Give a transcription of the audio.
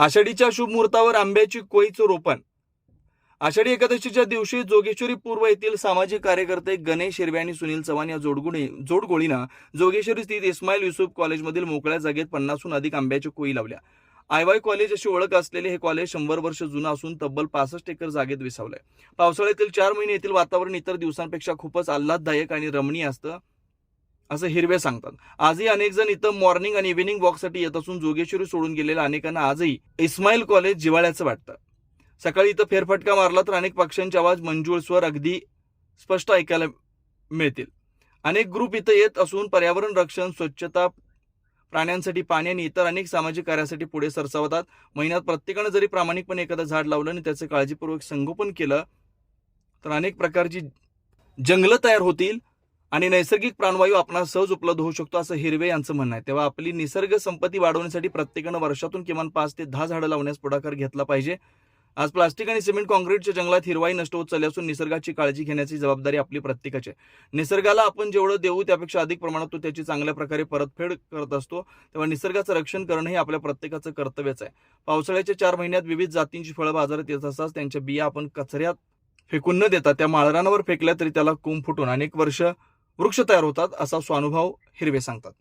आषाढीच्या शुभ मुहूर्तावर आंब्याची कोईचं रोपण. आषाढी एकादशीच्या दिवशी जोगेश्वरी पूर्व येथील सामाजिक कार्यकर्ते गणेश हिरवे आणि सुनील चव्हाण या जोडगुणी जोडगोळीनं जोगेश्वरी स्थित इस्माईल युसुफ कॉलेजमधील मोकळ्या जागेत पन्नासहून अधिक आंब्याच्या कोई लावल्या. आय वाय कॉलेज अशी ओळख असलेले हे कॉलेज शंभर वर्ष जुनं असून तब्बल पासष्ट एकर जागेत विसावलंय. पावसाळ्यातील चार महिने येथील वातावरण इतर दिवसांपेक्षा खूपच आल्हाददायक आणि रमणीय असतं. असं हिरवे सांगतात. आजही अनेक जण इथं मॉर्निंग आणि इव्हिनिंग वॉकसाठी येत असून जोगेश्वरी सोडून गेलेल्या अनेकांना आजही इस्माईल कॉलेज जिवाळ्याचं वाटतं. सकाळी इथं फेरफटका मारला तर अनेक पक्ष्यांचे आवाज मंजूळ स्वर अगदी स्पष्ट ऐकायला मिळतील. अनेक ग्रुप इथं येत असून पर्यावरण रक्षण स्वच्छता प्राण्यांसाठी पाणी आणि इतर अनेक सामाजिक कार्यासाठी पुढे सरसावतात. महिन्यात प्रत्येकानं जरी प्रामाणिकपणे एखादं झाड लावलं आणि त्याचं काळजीपूर्वक संगोपन केलं तर अनेक प्रकारची जंगलं तयार होतील. आणि नैसर्गिक प्राणवायू आपणास सहज उपलब्ध होऊ शकतो असं हिरवे यांचं म्हणणं आहे. तेव्हा आपली निसर्ग संपत्ती वाढवण्यासाठी प्रत्येकानं वर्षातून किमान पाच ते दहा झाडं लावण्यास पुढाकार घेतला पाहिजे. आज प्लास्टिक आणि सिमेंट कॉन्क्रीटच्या जंगलात हिरवाई नष्ट होत चालली असून निसर्गाची काळजी घेण्याची जबाबदारी आपली प्रत्येकाची आहे. निसर्गाला आपण जेवढं देऊ त्यापेक्षा अधिक प्रमाणात तो त्याची चांगल्या प्रकारे परतफेड करत असतो. तेव्हा निसर्गाचं रक्षण करणं हे आपल्या प्रत्येकाचं कर्तव्यच आहे. पावसाळ्याच्या चार महिन्यात विविध जातींची फळं बाजारात येत असतात त्यांच्या बिया आपण कचऱ्यात फेकून न देता त्या माळरानावर फेकल्या तरी त्याला कुंभ फुटून अनेक वर्ष वृक्ष तयार होतात असा स्वानुभव हिरवे सांगतात.